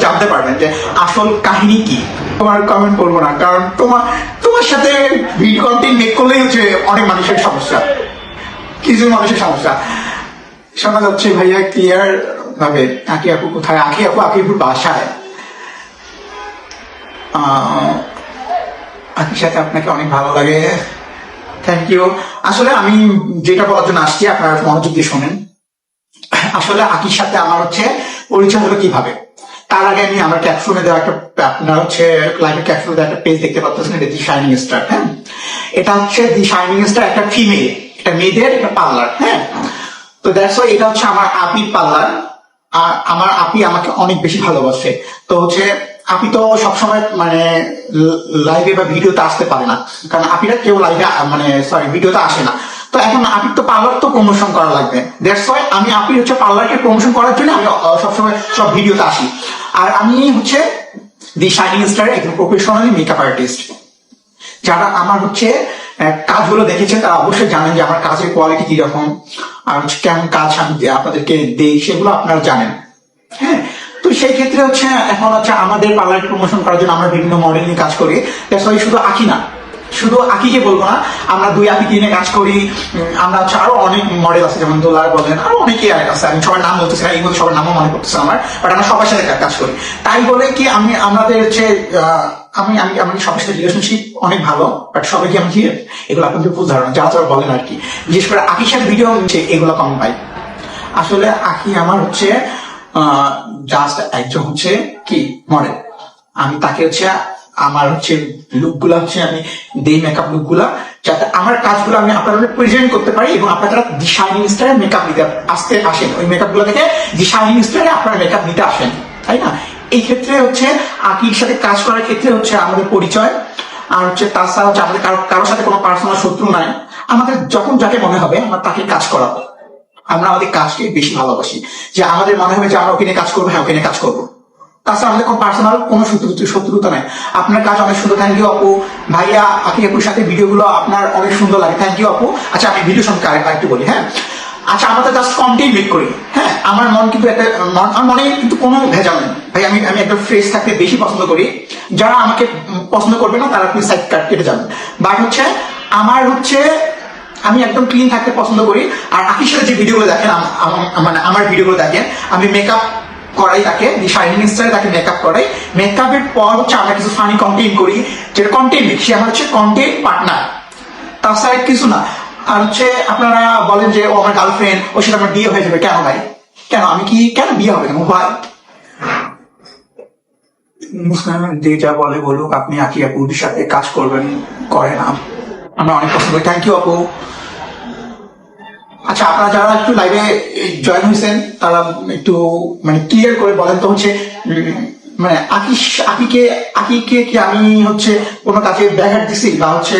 জানতে পারবেন যে আসল কাহিনী কি। তোমার কমেন্ট করব না কারণ তোমার তোমার সাথে ভিডিও কন্টেন্ট মেক করলেই হচ্ছে অনেক মানুষের সমস্যা। কিছু মানুষের সমস্যা। শোনা যাচ্ছে ভাইয়া ক্লিয়ার ভাবে আকি আপু কোথায়? আকি আপু আকিপুর বাসায়। আহ, সাথে আপনাকে অনেক ভালো লাগে। থ্যাংক ইউ আসলে আমি যেটা বলার জন্য আসছি আপনারা মনোযোগ দিয়ে শোনেন। আসলে আকির সাথে আমার হচ্ছে পরিচয় হলো কীভাবে? তার আগে আমি আমার ক্যাপশনে দেওয়া একটা আপনার হচ্ছে লাইভের ক্যাপশনে দেওয়া একটা পেজ দেখতে পাচ্ছেন এটা দি শাইনিং স্টার হ্যাঁ? এটা হচ্ছে দি শাইনিং স্টার একটা ফিমেল একটা মেয়েদের একটা পার্লার হ্যাঁ? তো দ্যাটস ওয়াই এটা হচ্ছে আমার আপির পার্লার, আর আমার আপি আমাকে অনেক বেশি ভালোবাসে। তো হচ্ছে, আপি তো সবসময় মানে লাইভে বা ভিডিওতে আসতে পারে না, কারণ আপিরা কেউ লাইভে মানে সরি ভিডিওতে আসে না। তো এখন আপির তো পার্লার তো প্রমোশন করা লাগবে। দ্যাটস ওয়াই আমি আপির হচ্ছে পার্লারকে প্রমোশন করার জন্য আমি সবসময় সব ভিডিওতে আসি। আর আমি হচ্ছে দি শাইনিং স্টার একজন প্রফেশনালি মেকআপ আর্টিস্ট যারা আমার হচ্ছে কাজগুলো দেখেছে, তারা অবশ্যই জানেন যে আমার কাজের কোয়ালিটি কীরকম, আর হচ্ছে কেমন কাজ আমি আপনাদেরকে দেই, সেগুলো আপনারা জানেন। হ্যাঁ তো সেই ক্ষেত্রে হচ্ছে, এখন হচ্ছে আমাদের পার্লার প্রমোশন করার জন্য আমরা বিভিন্ন মডেল নিয়ে কাজ করি। শুধু আঁকি না। শুধু আঁকিকে বলব না, আমরা দুই আঁকি নিয়ে কাজ করি আমরা হচ্ছে আরও অনেক মডেল আছে, যেমন দোলার বলেন, আরও অনেকে আছে, আমি সবার নাম বলতেছি না, এই মধ্যে সবার নামও মনে করতেছে আমার বাট আমরা সবার সাথে কাজ করি। তাই বলে কি আমি, আমাদের হচ্ছে আমি আমি আমি সবার সাথে রিলেশনশিপ অনেক ভালো বাট সবাই কি আমি হিরে এগুলো আপনাদের ভুল ধারণা যা যারা বলেন আর কি। বিশেষ করে আঁকির সাথে ভিডিও হচ্ছে এগুলো কম পাই আসলে আঁকি আমার হচ্ছে জাস্ট একজন হচ্ছে কি মডেল আমি তাকে হচ্ছে আমার হচ্ছে লুকগুলা হচ্ছে আমি দেই মেকআপ লুকগুলা যাতে আমার কাজগুলো আমি আপনাদের প্রেজেন্ট করতে পারি এবং আপনারা দি শাইনিং স্টারে মেকআপ নিতে আসতে আসেন। ওই মেকআপগুলো থেকে দি শাইনিং স্টারে আপনারা মেকআপ নিতে আসেন, তাই না? এই ক্ষেত্রে হচ্ছে আকির সাথে কাজ করার ক্ষেত্রে হচ্ছে আমাদের পরিচয়, আর হচ্ছে তাছাড়া হচ্ছে আমাদের কারও কারোর সাথে কোনো পার্সোনাল শত্রু নাই। আমাদের যখন যাকে মনে হবে আমরা তাকে কাজ করাবো। আমরা আমাদের কাজকে বেশি ভালোবাসি। যে আমাদের মনে হবে যে আমরা ওখানে কাজ করব হ্যাঁ ওখানে কাজ করব। তাছাড়া আমাদের কোনো পার্সোনাল কোনো শত্রুতা নাই। আপনার কাজ অনেক সুন্দর। থ্যাংক ইউ আপু। ভাইয়া আপুর সাথে ভিডিওগুলো আপনার অনেক সুন্দর লাগে। থ্যাংক ইউ আপু। আচ্ছা আমি ভিডিও সম্পর্কে একটু বলি হ্যাঁ? আচ্ছা আমরা জাস্ট কন্টেন্ট মেক করি হ্যাঁ? আমার মন কিন্তু একটা আমার মনে কিন্তু কোনো ভেজাল নেই। ভাই, আমি আমি একদম ফ্রেশ থাকতে বেশি পছন্দ করি। যারা আমাকে পছন্দ করবে না, তারা প্লিজ সাইড কাট কেটে যাবেন বাট হচ্ছে, আমার হচ্ছে আমি একদম ক্লিন থাকতে পছন্দ করি। আর আকির সাথে যে ভিডিওগুলো দেখেন মানে আমার ভিডিওগুলো দেখেন, আমি মেকআপ করাই তাকে শাইনিং স্টারে তাকে মেকআপ করাই। মেকআপের পর হচ্ছে আমরা কিছু ফানি কন্টেন্ট করি, যেটা কন্টেন্ট সে হচ্ছে কন্টেন্ট পার্টনার তাছাড়া কিছু না। আর হচ্ছে আপনারা বলেন যে, ও আমার গার্লফ্রেন্ড ওর সাথে আমার বিয়ে হয়ে যাবে। কেন ভাই? কেন? আমি কি, কেন বিয়ে হবে কেন ভাই। মুসকান যে যা বলে বলুক, আপনি আকি আপুর সাথে কাজ করবেন, করেন আম- আমরা অনেক পছন্দ করি। থ্যাংক ইউ আপু। আচ্ছা আপনারা যারা একটু লাইভে জয়েন হয়েছেন, তারা একটু মানে ক্লিয়ার করে বলেন তো হচ্ছে মানে আকিস আকিকে আকিকে কি আমি হচ্ছে কোনো কাজে ব্যাঘাট দিছি? বা হচ্ছে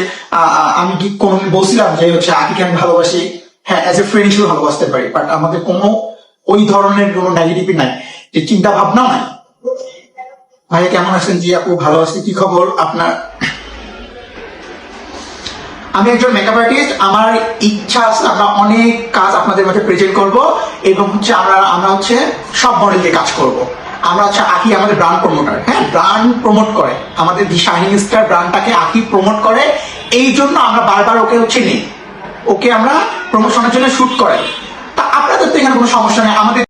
আমি কি কোনো বলছিলাম যে হচ্ছে আকিকে আমি ভালোবাসি? হ্যাঁ অ্যাজ এ ফ্রেন্ড হিসেবে ভালোবাসতে পারি বাট আমাদের কোনো ওই ধরনের কোনো নেগেটিভ নাই। যে চিন্তা ভাবনা নাই। ভাইয়া, কেমন আছেন? জি আপু, ভালো আছি। কি খবর আপনার? আমি একজন মেকআপ আর্টিস্ট আমার ইচ্ছা আছে, আমরা অনেক কাজ আপনাদের মাঝে প্রেজেন্ট করব এবং হচ্ছে আমরা আমরা হচ্ছে সব মডেল দিয়ে কাজ করব। আমরা হচ্ছে আকি আমাদের ব্র্যান্ড প্রমোটার হ্যাঁ? ব্র্যান্ড প্রমোট করে। আমাদের দি শাইনিং স্টার আকি প্রমোট করে। এই জন্য আমরা বারবার ওকে হচ্ছে নেই। ওকে আমরা প্রমোশনের জন্য শুট করাই। তা আপনাদের তো এখানে কোনো সমস্যা নেই, আমাদের